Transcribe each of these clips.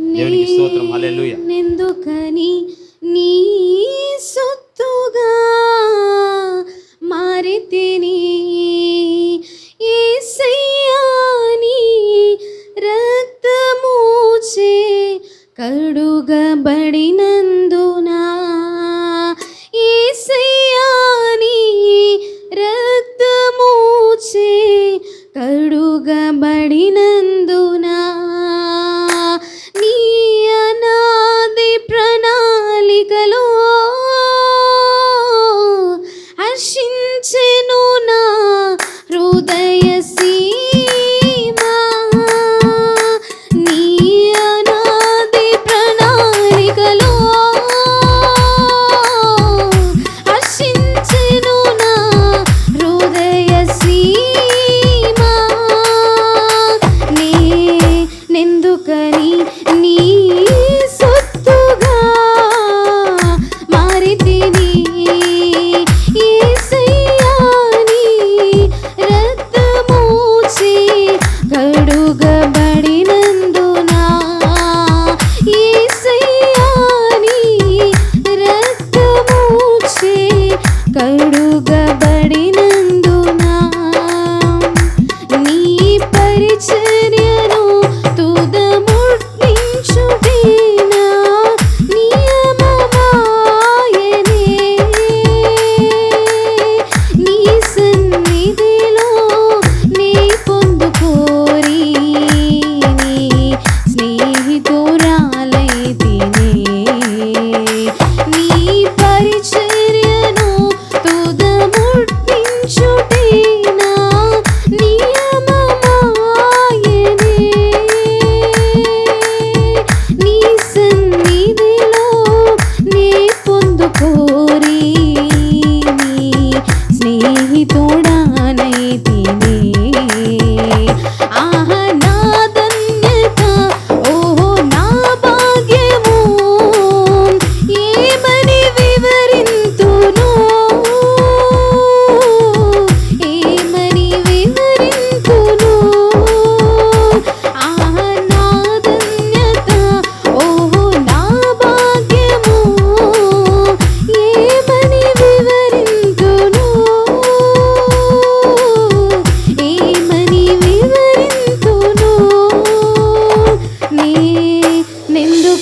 దేవునికి స్తోత్రం. హల్లెలూయా. ఎందుకని నీ సొత్తుగా మారితిని. ఏసయ్యాని రక్తమూచే కడుగబడినందున. ఏసయ్యాని రక్తమూచే కడుగబడినందు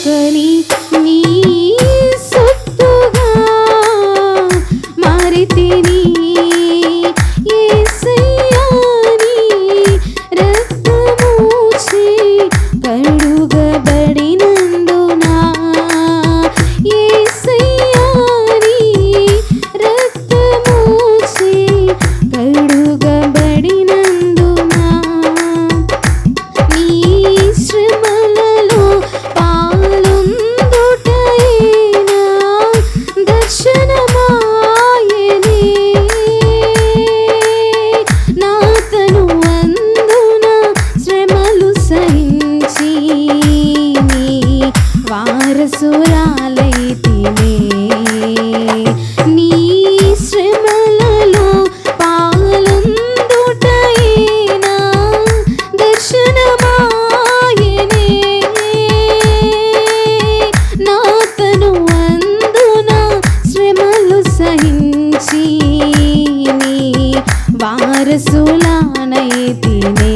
மகனே நீ నానైతినే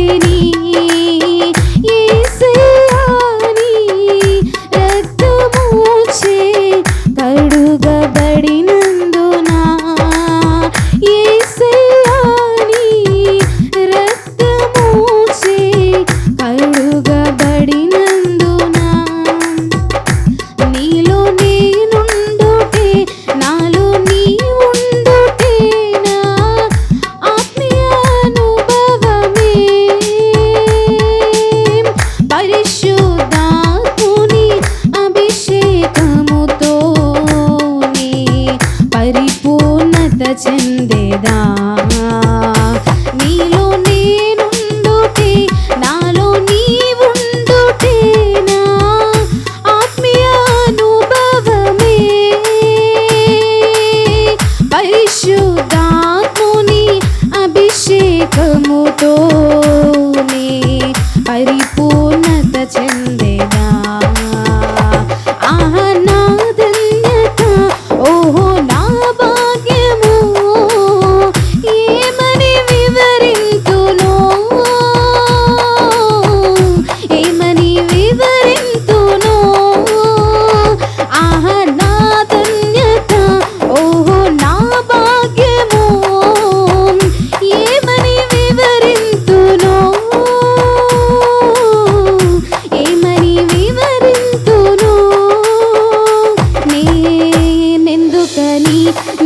நீ పరిశుద్ధాత్ముని అభిషేకముతో 你